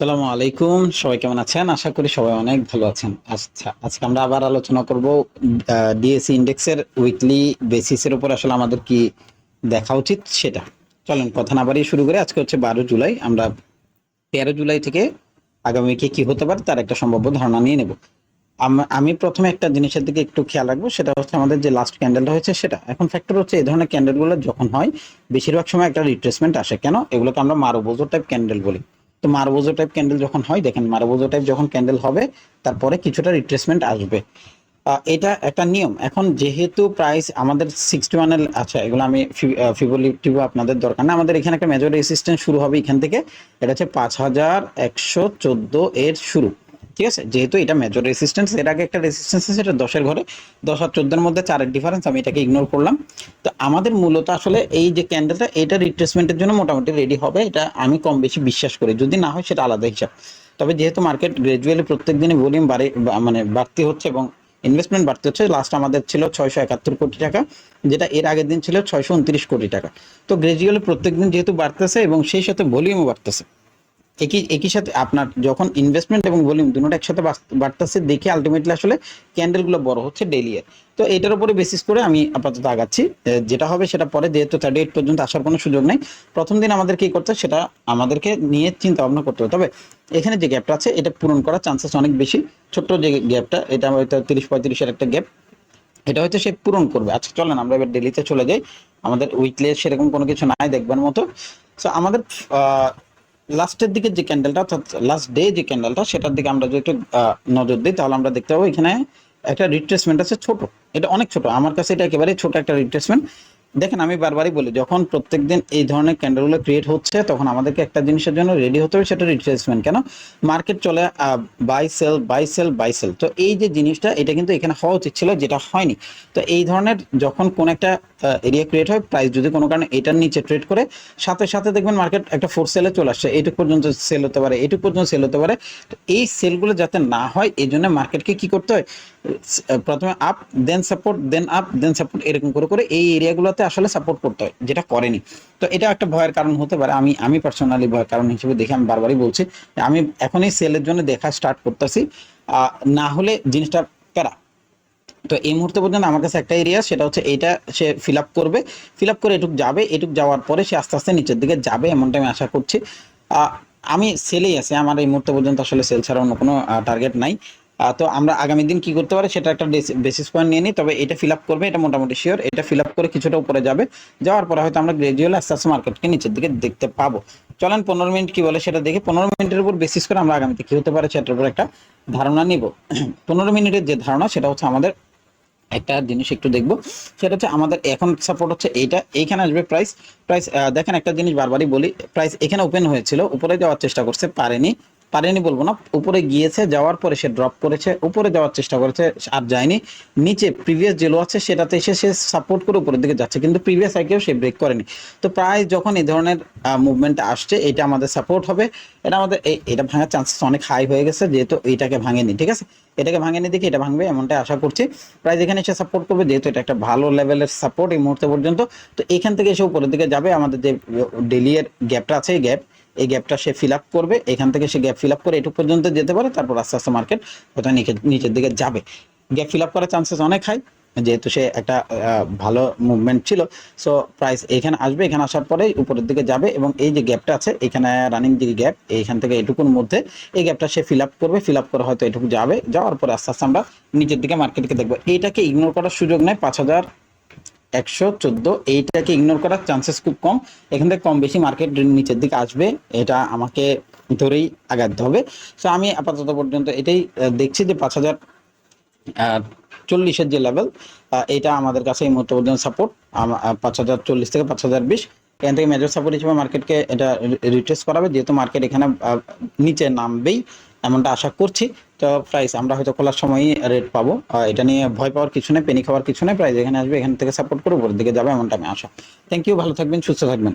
আসসালামু আলাইকুম। সবাই কেমন আছেন? আশা করি সবাই অনেক ভালো আছেন। আচ্ছা আজকে আমরা আবার আলোচনা করব ডিএসসি ইন্ডেক্সের উইকলি বেসিসের উপর আসলে আমাদের কি দেখা উচিত সেটা। চলেন, কথা না বাড়িয়ে শুরু করে। আজকে হচ্ছে বারো জুলাই। আমরা তেরো জুলাই থেকে আগামী উইকে কি হতে পারে তার একটা সম্ভাব্য ধারণা নিয়ে নেব। আমি প্রথমে একটা জিনিসের দিকে একটু খেয়াল রাখব, সেটা হচ্ছে আমাদের যে লাস্ট ক্যান্ডেলটা হয়েছে সেটা। এখন ফ্যাক্টর হচ্ছে এই ধরনের ক্যান্ডেলগুলো যখন হয়, বেশিরভাগ সময় একটা রিট্রেসমেন্ট আসে। কেন? এগুলোকে আমরা মারোবোজো টাইপ ক্যান্ডেল বলি। তো মারবোজো টাইপ ক্যান্ডেল যখন হয়, দেখেন মারবোজো টাইপ যখন ক্যান্ডেল হবে, তারপরে কিছুটা রিট্রেসমেন্ট আসবে। এটা একটা নিয়ম। এখন যেহেতু প্রাইস আমাদের সিক্সটি ওয়ানের আচ্ছা এগুলো আমি ফিবোলিটিভ আপনাদের দরকার না। আমাদের এখানে একটা মেজর রেসিস্ট্যান্স শুরু হবে এখান থেকে। এটা হচ্ছে পাঁচ হাজার একশো চোদ্দ এর শুরু। ঠিক আছে? যেহেতু এটা মেজর রেসিস্ট্যান্স এর আগে একটা রেসিস্ট্যান্স আছে, সেটা দশের ঘরে। দশ আর চোদ্দের মধ্যে চারের ডিফারেন্স আমি এটাকে ইগনোর করলাম। তো আমাদের মূলত আসলে এই যে ক্যান্ডেলটা এটা রিট্রেসমেন্টের জন্য মোটামুটি রেডি হবে। এটা আমি কম বেশি বিশ্বাস করি। যদি না হয়, সেটা আলাদা হিসাব। তবে যেহেতু মার্কেট গ্রাজুয়ালি প্রত্যেক দিনই ভলিউম বাড়ে মানে বাড়তি হচ্ছে এবং ইনভেস্টমেন্ট বাড়তে হচ্ছে লাস্ট আমাদের ছিল ছয়শো একাত্তর কোটি টাকা, যেটা এর আগের দিন ছিল ছয়শো উনত্রিশ কোটি টাকা। তো গ্রাজুয়ালি প্রত্যেক দিন যেহেতু বাড়তেছে এবং সেই সাথে ভলিউমও বাড়তেছে। একই একই সাথে আপনার যখন ইনভেস্টমেন্ট এবং ভলিউম দুটো একসাথে বাড়তেছে দেখে আলটিমেটলি আসলে ক্যান্ডেলগুলো বড় হচ্ছে ডেলি এর। তো এটার উপরে বেসিস করে আমি আপাতত আগাচ্ছি। যেটা হবে সেটা পরে, যেহেতু থার্টি এইট পর্যন্ত আসার কোনো সুযোগ নেই, প্রথম দিন আমাদের কি করতে সেটা আমাদেরকে নিয়ে চিন্তা ভাবনা করতে হবে। তবে এখানে যে গ্যাপটা আছে, এটা পূরণ করার চান্সেস অনেক বেশি। ছোট্ট যে গ্যাপটা এটা হয়তো তিরিশ পঁয়ত্রিশের একটা গ্যাপ এটা হয়তো সে পূরণ করবে। আচ্ছা চলেন আমরা এবার ডেলিতে চলে যাই। আমাদের উইকলি সেরকম কোনো কিছু নাই দেখবার মতো। সো আমাদের লাস্টের দিকে যে ক্যান্ডেলটা অর্থাৎ লাস্ট ডে যে ক্যান্ডেলটা সেটার দিকে আমরা যদি একটু নজর দিই, তাহলে আমরা দেখতে পাবো এখানে একটা রিট্রেসমেন্ট আছে ছোট। এটা অনেক ছোট। আমার কাছে এটা একেবারে ছোট একটা রিট্রেসমেন্ট দেখেন, আমি বারবারই বলি, যখন প্রত্যেক দিন এই ধরনের ক্যান্ডেলগুলো ক্রিয়েট হচ্ছে, তখন আমাদেরকে একটা জিনিসের জন্য রেডি হতে হবে, সেটা রিট্রেসমেন্ট কেন? মার্কেট চলে buy sell buy sell buy sell তো এই যে জিনিসটা, এটা কিন্তু এখানে হওয়া উচিত ছিল, যেটা হয়নি। তো এই ধরনের যখন কোন একটা এরিয়া ক্রিয়েট হয় প্রাইস যদি কোনো কারণে এটার নিচে ট্রেড করে, সাথে সাথে দেখবেন মার্কেট একটা ফোর সেলে চলে আসছে এইটুক পর্যন্ত সেল হতে পারে এইটুক পর্যন্ত সেল হতে পারে। তো এই সেলগুলো যাতে না হয় এই জন্য মার্কেটকে কি করতে হয়? প্রথমে up then support then up then support এরকম করে করে এই এরিয়াগুলোতে আসলে সাপোর্ট করতে হয়, যেটা করেনি। তো এটা একটা ভয়ের কারণ হতে পারে, আমি আমি পার্সোনালি ভয়ের কারণ হিসেবে দেখে আমি বারবারই বলছি, আমি এখনই সেলের জন্য দেখা স্টার্ট করতেছি। না হলে জিনিসটা প্যারা। তো এই মুহূর্তে পর্যন্ত আমার কাছে একটা এরিয়া সেটা হচ্ছে এইটা সে ফিল আপ করবে। ফিল আপ করে এটুক যাবে, এটুক যাওয়ার পরে সে আস্তে আস্তে নিচের দিকে যাবে, এমনটা আমি আশা করছি। আমি সেলেই আছি, আমার এই মুহূর্তে পর্যন্ত আসলে সেল ছাড়া অন্য কোনো টার্গেট নাই। তো আমরা আগামী দিন কি করতে পারি সেটা একটা বেসিস পয়েন্ট নিয়ে নিই, তবে এটা ফিল আপ করবে, এটা মোটামুটি শিওর এটা ফিল আপ করে কিছুটা উপরে যাবে, যাওয়ার পরে হয়তো আমরা গ্রাজুয়ালি আস্তে আস্তে মার্কেটকে নিচের দিকে দেখতে পাবো। চলেন পনেরো মিনিট কি বলে সেটা দেখে। পনেরো মিনিটের উপর বেসিস করে আমরা আগামীতে কি হতে পারে সেটার উপর একটা ধারণা নিব। পনেরো মিনিটের যে ধারণা, সেটা হচ্ছে আমাদের একটা জিনিস একটু দেখব। সেটা হচ্ছে আমাদের এখন সাপোর্ট হচ্ছে এইটা, এইখানে আসবে প্রাইস প্রাইস দেখেন একটা জিনিস বারবারই বলি প্রাইস এখানে ওপেন হয়েছিল, উপরে যাওয়ার চেষ্টা করছে, পারেনি। পারেনি বলব না। উপরে গিয়েছে, যাওয়ার পরে সে ড্রপ করেছে, উপরে যাওয়ার চেষ্টা করেছে, আর যায়নি। নিচে প্রিভিয়াস যে আছে, সেটাতে এসে সে সাপোর্ট করে উপরের দিকে যাচ্ছে, কিন্তু প্রিভিয়াস আইকেও সে ব্রেক করেনি। তো প্রায় যখন এই ধরনের মুভমেন্ট আসছে, এটা আমাদের সাপোর্ট হবে। এটা আমাদের এটা ভাঙার চান্সেস অনেক হাই হয়ে গেছে, যেহেতু এটাকে ভাঙেনি, ঠিক আছে? এটাকে ভাঙেনি দেখি এটা ভাঙবে এমনটা আশা করছি। প্রায় যেখানে এসে সাপোর্ট করবে, যেহেতু এটা একটা ভালো লেভেলের সাপোর্ট এই মুহূর্তে পর্যন্ত, তো এখান থেকে এসে উপরের দিকে যাবে। আমাদের যে ডেলিয়ের গ্যাপটা আছে, এই গ্যাপ এই গ্যাপটা সে ফিল আপ করবে, এখান থেকে সে গ্যাপ ফিল আপ করে এটুকু পর্যন্ত যেতে পারে, তারপর আস্তে আস্তে মার্কেট ওটা নিচে নিচের দিকে যাবে। গ্যাপ ফিল আপ করার চান্সেস অনেক হাই যেহেতু সে একটা ভালো মুভমেন্ট ছিল। সো প্রাইস এখানে আসবে, এখানে আসার পরে উপরের দিকে যাবে এবং এই যে গ্যাপটা আছে, এখানে রানিং যে গ্যাপ এইখান থেকে এটুকুর মধ্যে এই গ্যাপটা সে ফিল আপ করবে ফিল আপ করে হয়তো এটুকু যাবে। যাওয়ার পরে আস্তে আস্তে আমরা নিচের দিকে মার্কেটকে দেখব। এইটাকে ইগনোর করার সুযোগ নেই, পাঁচ হাজার একশো চোদ্দ, এইটাকে ইগনোর করার চান্সেস খুব কম। এখান থেকে কম বেশি মার্কেট নিচের দিকে আসবে, এটা আমাকে ধরেই আগাতে হবে। সো আমি আপাতত পর্যন্ত এটাই দেখছি যে পাঁচ হাজার চল্লিশের যে লেভেল এটা আমাদের কাছে এই মুহূর্তে পর্যন্ত সাপোর্ট পাঁচ হাজার চল্লিশ থেকে পাঁচ হাজার বিশ। এখান থেকে মেজর সাপোর্ট হিসেবে মার্কেটকে এটা রিট্রেস করাবে, যেহেতু মার্কেট এখানে নিচে নামবেই। এমনটা আশা করছি। তো প্রাইস আমরা হয়তো খোলার সময়ই রেট পাবো। এটা নিয়ে ভয় পাওয়ার কিছু নেই পেনি খাওয়ার কিছু নেই। প্রাইস এখানে আসবে এখান থেকে সাপোর্ট করে উপরের দিকে যাবে এমনটা আমি আশা। থ্যাংক ইউ ভালো থাকবেন, সুস্থ থাকবেন।